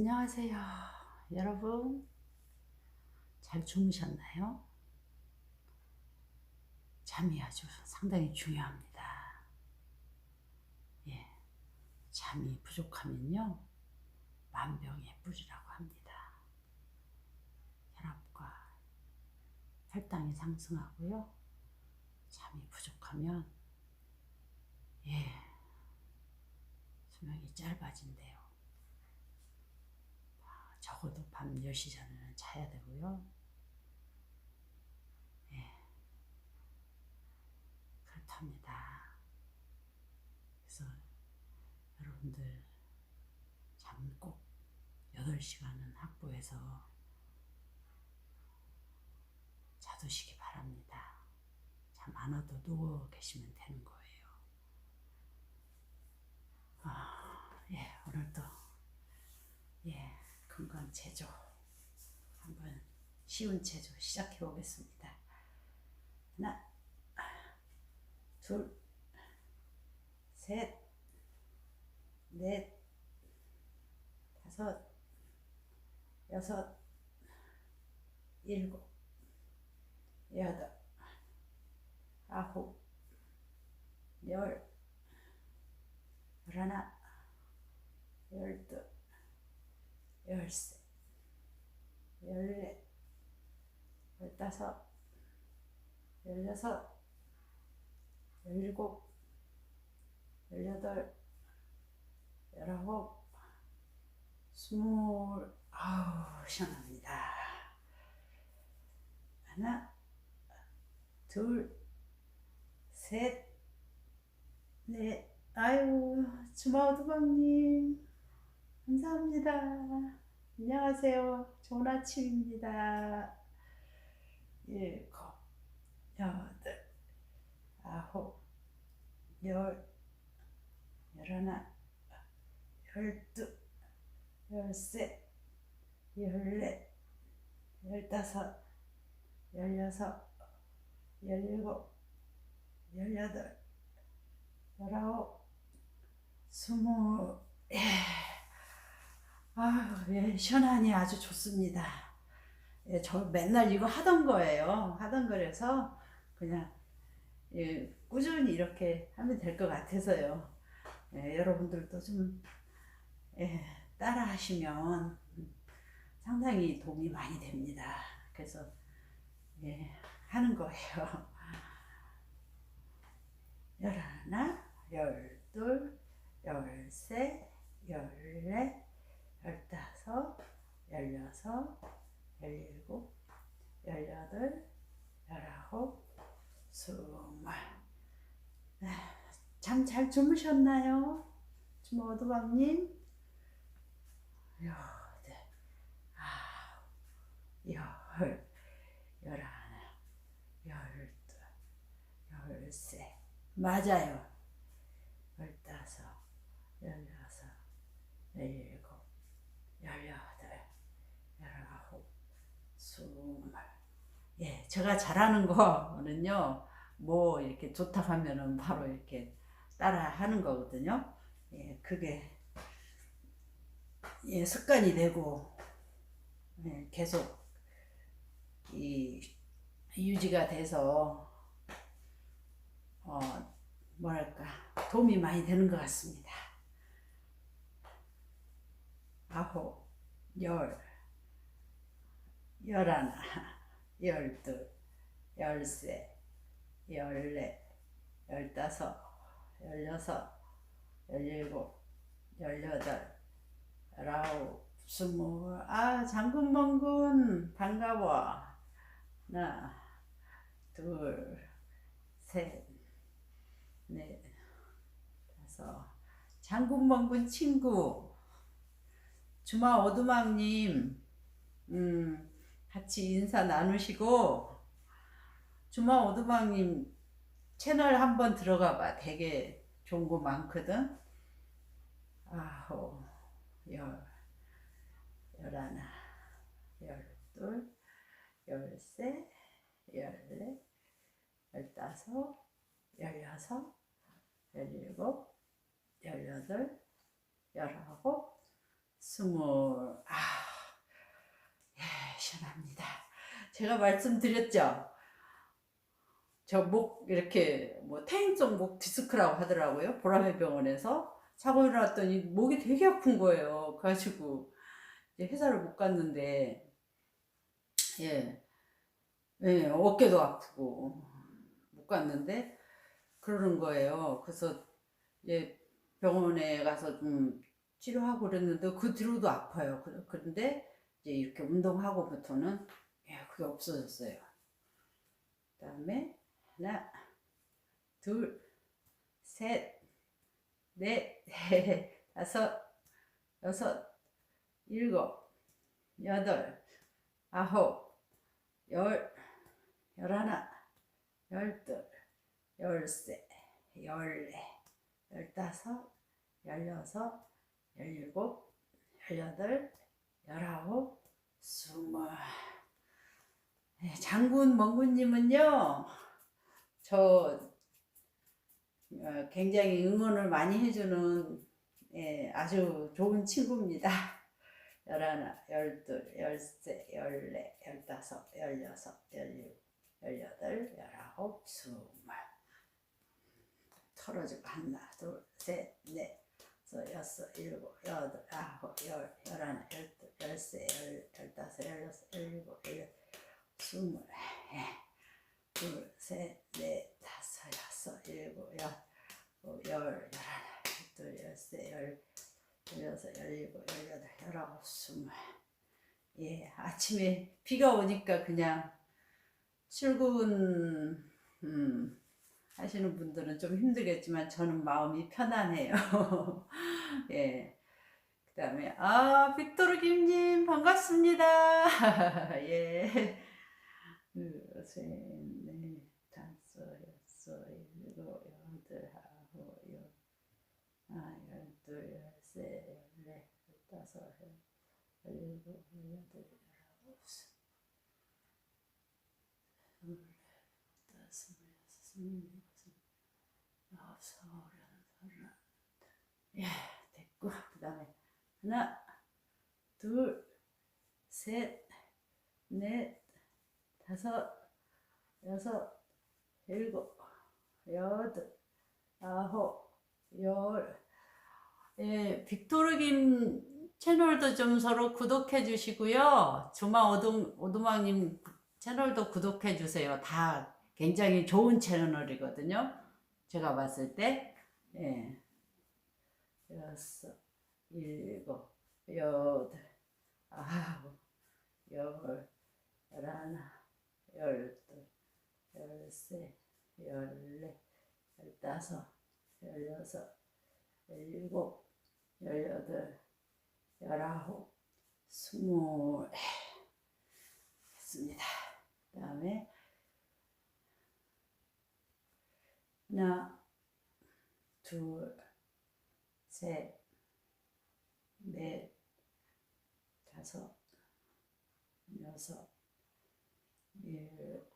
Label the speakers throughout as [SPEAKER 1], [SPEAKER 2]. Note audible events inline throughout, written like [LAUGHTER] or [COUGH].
[SPEAKER 1] 안녕하세요. 여러분, 잘 주무셨나요? 잠이 아주 상당히 중요합니다. 예, 잠이 부족하면요, 만병의 뿌리라고 합니다. 혈압과 혈당이 상승하고요, 잠이 부족하면, 예, 수명이 짧아진대요. 적어도 밤 10시 전에는 자야 되고요. 예. 그렇답니다. 그래서 여러분들 잠 꼭 8시간은 확보해서 자두시기 바랍니다. 잠 안 와도 누워 계시면 되는 거예요. 아, 예, 오늘도 예, 건강 체조 한번 쉬운 체조 시작해 보겠습니다. 하나, 둘, 셋, 넷, 다섯, 여섯, 일곱, 여덟, 아홉, 열, 열하나, 열둘, 열세, 열넷, 열다섯, 열여섯, 열일곱, 열여덟, 열아홉, 스물, 아우, 시원합니다. 하나, 둘, 셋, 넷, 아유, 주마 오두방님. 감사합니다. 안녕하세요. 좋은 아침입니다. 일곱, 여덟, 아홉, 열, 열하나, 열두, 열세, 열넷, 열다섯, 열여섯, 열일곱, 열여덟, 열아홉, 스물, 예. 아유, 예, 시원하니 아주 좋습니다. 예, 저 맨날 이거 하던 거예요. 하던 거라서 그냥 예, 꾸준히 이렇게 하면 될 것 같아서요. 예, 여러분들도 좀 예, 따라 하시면 상당히 도움이 많이 됩니다. 그래서 예, 하는 거예요. [LAUGHS] 열하나, 열둘, 열세, 열넷, 열다섯, 열여섯, 열일곱, 열여덟, 열아홉, 스물. 잠 잘 주무셨나요? 주모두방님? 여덟, 아홉, 열, 열하나, 열둘, 열세. 맞아요. 열다섯, 열여섯, 열일곱, 열여덟, 열아홉, 스물. 예, 제가 잘하는 거는요, 뭐 이렇게 좋다 하면은 바로 이렇게 따라 하는 거거든요. 예, 그게 예, 습관이 되고 예, 계속 이 유지가 돼서 어, 뭐랄까 도움이 많이 되는 것 같습니다. 아홉, 열, 열하나, 열둘, 열세, 열넷, 열다섯, 열여섯, 열일곱, 열여덟, 열아홉, 스물. 아, 장군멍군 반가워. 하나, 둘, 셋, 넷, 다섯. 장군멍군 친구. 주마 오두막님, 음, 같이 인사 나누시고, 주마 오두막님 채널 한번 들어가 봐. 되게 좋은 거 많거든. 아홉, 열, 열하나, 열둘, 열세, 열넷, 열다섯, 열여섯, 열일곱, 열여덟, 열아홉, 스물, 아, 예, 시원합니다. 제가 말씀드렸죠? 저 목, 이렇게, 뭐, 퇴행성 목 디스크라고 하더라고요. 보라매 병원에서. 자고 일어났더니 목이 되게 아픈 거예요. 이제 회사를 못 갔는데, 예, 예, 어깨도 아프고, 못 갔는데, 그러는 거예요. 그래서, 예, 병원에 가서 좀 치료하고 그랬는데, 그 뒤로도 아파요. 그- 그런데, 이제 이렇게 운동하고부터는, 예, 그게 없어졌어요. 그 다음에, 하나, 둘, 셋, 넷, [LAUGHS] 다섯, 여섯, 일곱, 여덟, 아홉, 열, 열하나, 열둘, 열세, 열네, 열다섯, 열여섯, 열일곱, 열여덟, 열아홉, 스물. 네, 장군 멍군님은요, 저 어, 굉장히 응원을 많이 해주는 예, 아주 좋은 친구입니다. 열하나, 열둘, 열세, 열네, 열다섯, 열여섯, 열일곱, 열여덟. 털어주고 하나, 둘, 셋, 넷, 여섯, 일곱, 여덟, 아홉, 열, 열하나, 열둘, 열세, 열, 열다섯, 열여섯, 열일곱, 열여덟, 스물. 예. 둘, 셋, 넷, 다섯, 여섯, 일곱, 여, 어, 열, 열하나, 열둘, 열세, 열, 열여섯, 열일곱, 열여덟, 열아홉, 스물. 예, 아침에 비가 오니까 그냥 출근 음, 하시는 분들은 좀 힘들겠지만 저는 마음이 편안해요. [LAUGHS] 예. 그 다음에 아 빅토르 김님 반갑습니다. 예. 스물여섯, 스물일곱, 스물아홉, 서른, 서른. 예, 됐고 그 다음에 하나, 둘, 셋, 넷, 다섯, 여섯, 일곱, 여덟, 아홉, 열. 예, 빅토르김 채널도 좀 서로 구독해 주시고요. 조마 오동, 오두막님 채널도 구독해 주세요. 다 굉장히 좋은 채널이거든요. 제가 봤을 때. 예. 여섯, 일곱, 여덟, 아홉, 열, 열하나, 열둘, 열세, 열네, 열다섯, 열여섯, 열일곱, 열여덟, 열아홉, 스물 했습니다. 그 다음에 하나, 둘, 셋, 넷, 다섯, 여섯, 일곱,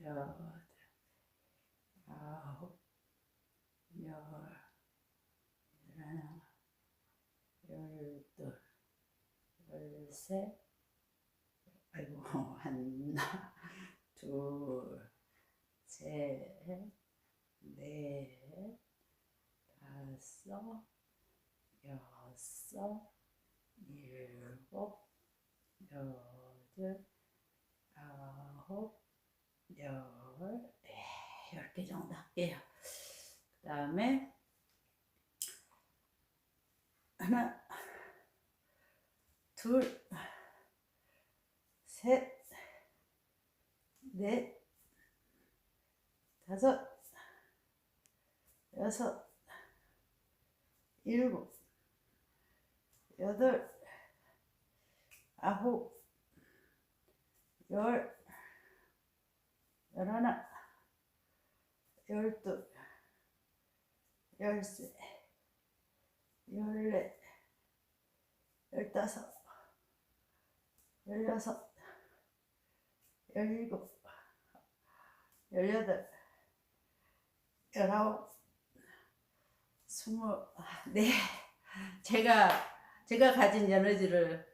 [SPEAKER 1] 여덟, 아홉, 열, 열하나, 열둘, 열셋, 아이고, [LAUGHS] 하나, 둘, 셋, 넷, 다섯, 여섯, 일곱, 여덟, 아홉, 열, 예, 열개 정도 할게요. 그 다음에 하나, 둘, 셋, 넷, 다섯, 여섯, 일곱, 여덟, 아홉, 열, 열하나, 열둘, 열세, 열네, 열다섯, 열여섯, 열일곱, 열여덟, 열아홉, 스물, 네. 제가 제가 가진 에너지를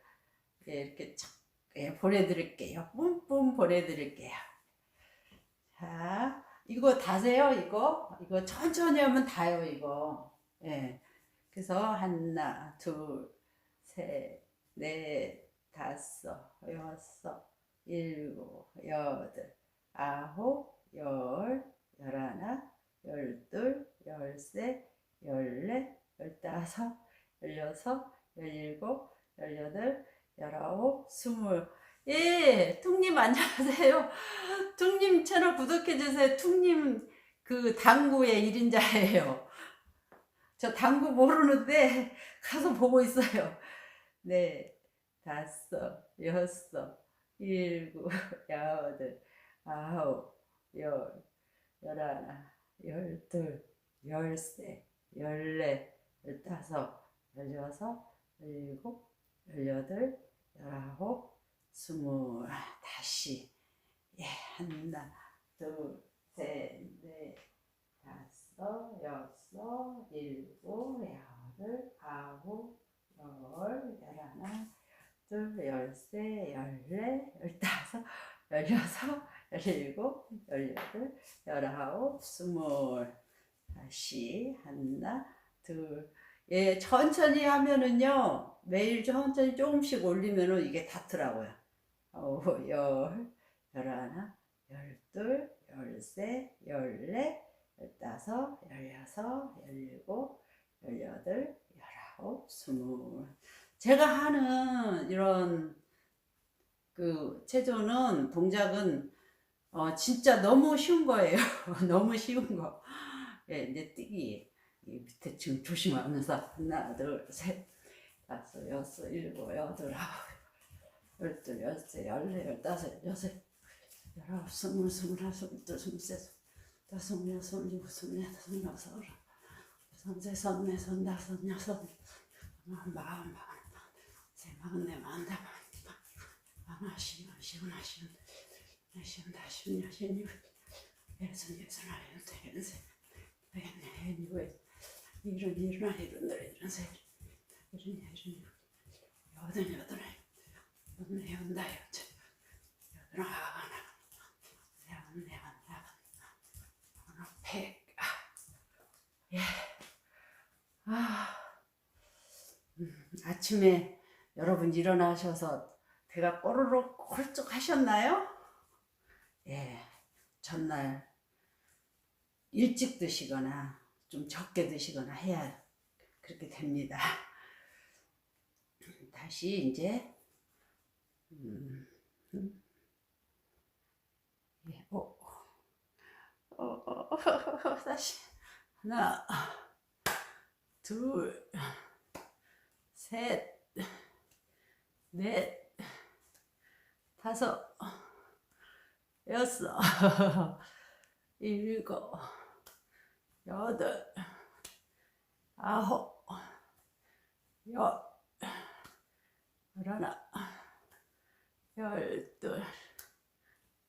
[SPEAKER 1] 예, 이렇게 착 예, 보내드릴게요. 뿜뿜 보내드릴게요. 자, 이거 다세요, 이거. 이거 천천히 하면 다요, 이거. 예. 그래서 하나, 둘, 셋, 넷, 다섯, 여섯, 일곱, 여덟, 아홉, 열, 열하나, 열둘, 열셋, 열넷, 열다섯, 열여섯, 열일곱, 열여덟, 열아홉, 스물. 예, 퉁님 안녕하세요. [LAUGHS] 퉁님 채널 구독해주세요. 퉁님 그 당구의 1인자예요. 저 당구 모르는데 [LAUGHS] 가서 보고 있어요. 네, 다섯, 여섯, 일곱, [LAUGHS] 여덟, 아홉, 열, 열하나, 열둘, 열세, 열넷, 열다섯, 열여섯, 열일곱, 열여덟, 열아홉, 스물. 다시. 예, 하나, 둘, 셋, 넷, 다섯, 여섯, 일곱, 여덟, 아홉, 열, 열하나, 둘, 열세, 열네, 열다섯, 열여섯, 열일곱, 열여덟, 열아홉, 스물. 다시 하나, 둘. 예, 천천히 하면은요, 매일 천천히 조금씩 올리면은 이게 닿더라고요. 어, 열, 열하나, 열둘, 열셋, 열넷, 열다섯, 열여섯, 열일곱, 열여덟, 열아홉, 스물. 제가 하는 이런 그 체조는 동작은 어 진짜 너무 쉬운 거예요. [LAUGHS] 너무 쉬운 거. 예, 이제 뛰기 이 밑에 지금 조심하면서 하나, 둘, 셋, 다섯, 여섯, 일곱, 여덟, 아홉, 열둘, 열세, 열네, 열다섯, 열여섯, 열아홉, 스물, 스물하나, 스물둘, 스물셋, 다섯, 여섯, 스물일곱, 스물여덟, 스물아홉, 스물세, 스물네, 스물다섯, 여섯, 마흔, 마흔, 세, 마흔네, 마흔다, 마흔, 시운, 시운, 시운, 시운, 다시운, 시운, 이분, 예순, 예순, 하나, 열두, 열네, 열일곱, 이런 일어나 이런들 이런 세 이런 이런 여덟 여덟 여덟 연다 여덟 여덟 하나 여덟 네 하나 하나 백 예. 아, 음, 아침에 여러분 일어나셔서 배가 꼬르륵 홀쭉 하셨나요? 예, 전날 일찍 드시거나 좀 적게 드시거나 해야 그렇게 됩니다. [LAUGHS] 다시 이제 음, 오, 어, 어, 어, [LAUGHS] 다시 하나, 둘, 셋, 넷, 다섯, 여섯, [LAUGHS] 일곱. 여덟, 아홉, 열, 열하나, 열둘,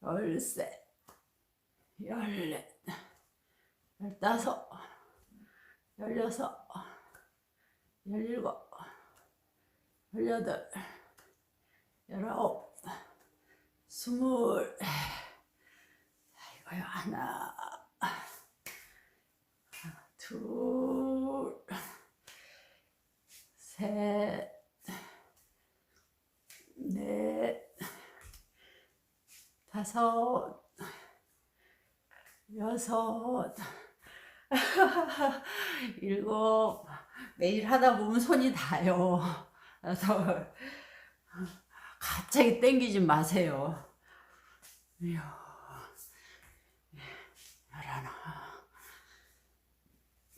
[SPEAKER 1] 열셋, 열넷, 열다섯, 열여섯, 열일곱, 열여덟, 열아홉, 스물. 이거요 하나. 둘, 셋, 넷, 다섯, 여섯, [LAUGHS] 일곱. 매일 하다 보면 손이 닿아요. 여덟. 갑자기 땡기지 마세요. 이야. 열하나.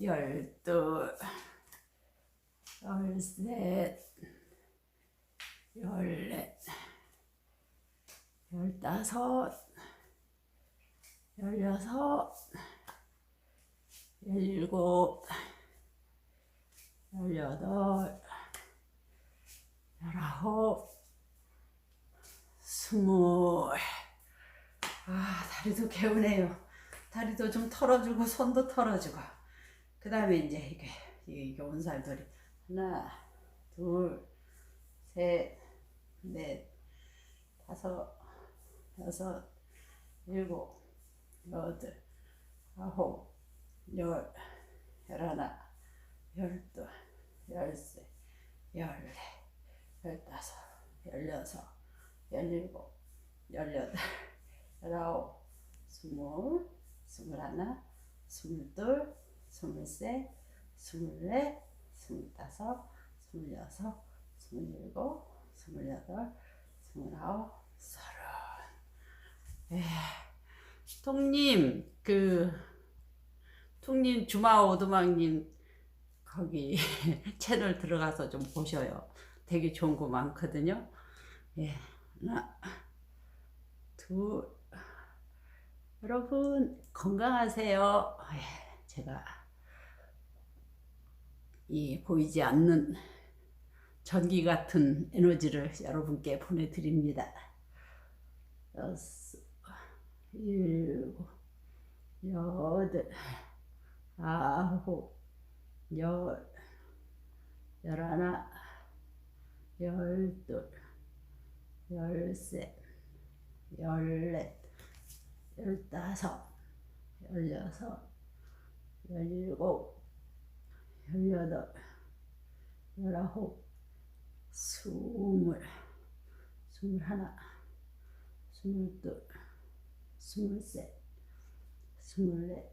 [SPEAKER 1] 열둘, 열셋, 열넷, 열다섯, 열여섯, 열일곱, 열여덟, 열아홉, 스물. 아, 다리도 개운해요. 다리도 좀 털어주고, 손도 털어주고. 그 다음에 이제 이게, 이게 온살돌이. 하나, 둘, 셋, 넷, 다섯, 여섯, 일곱, 여덟, 아홉, 열, 열하나, 열둘, 열세, 열네, 열다섯, 열여섯, 열일곱, 열여덟, [LAUGHS] 열아홉, 스물, 스물하나, 스물둘, 스물셋, 스물넷, 스물다섯, 스물여섯, 스물일곱, 스물여덟, 스물아홉, 서른. 에, 통님, 그, 통님, 주마 오두막님, 거기 [LAUGHS] 채널 들어가서 좀 보셔요. 되게 좋은 거 많거든요. 예, 하나, 둘, 여러분 건강하세요. 예, 제가 이 보이지 않는 전기 같은 에너지를 여러분께 보내드립니다. 여섯, 일곱, 여덟, 아홉, 열, 열하나, 열여덟, 열아홉, 스물, 스물하나, 스물둘, 스물셋, 스물넷,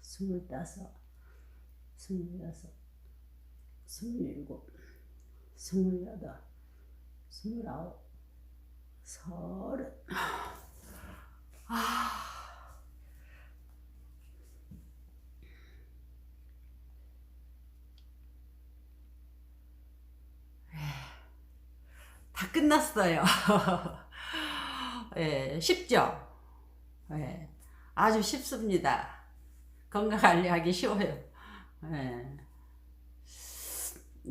[SPEAKER 1] 스물다섯, 스물여섯, 스물일곱, 스물여덟, 스물아홉, 서른. 다 끝났어요. [LAUGHS] 예, 쉽죠? 예, 아주 쉽습니다. 건강 관리하기 쉬워요. 예.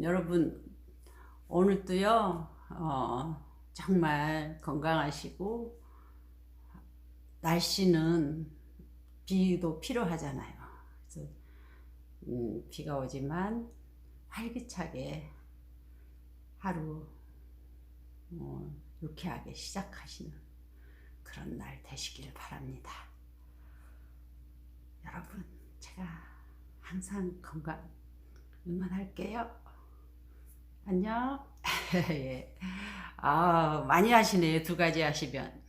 [SPEAKER 1] 여러분, 오늘도요, 어, 정말 건강하시고, 날씨는 비도 필요하잖아요. 그래서, 음, 비가 오지만 활기차게 하루 어, 유쾌하게 시작하시는 그런 날 되시길 바랍니다. 여러분, 제가 항상 건강 응원할게요. 안녕. [LAUGHS] 예. 아, 많이 하시네요. 두 가지 하시면.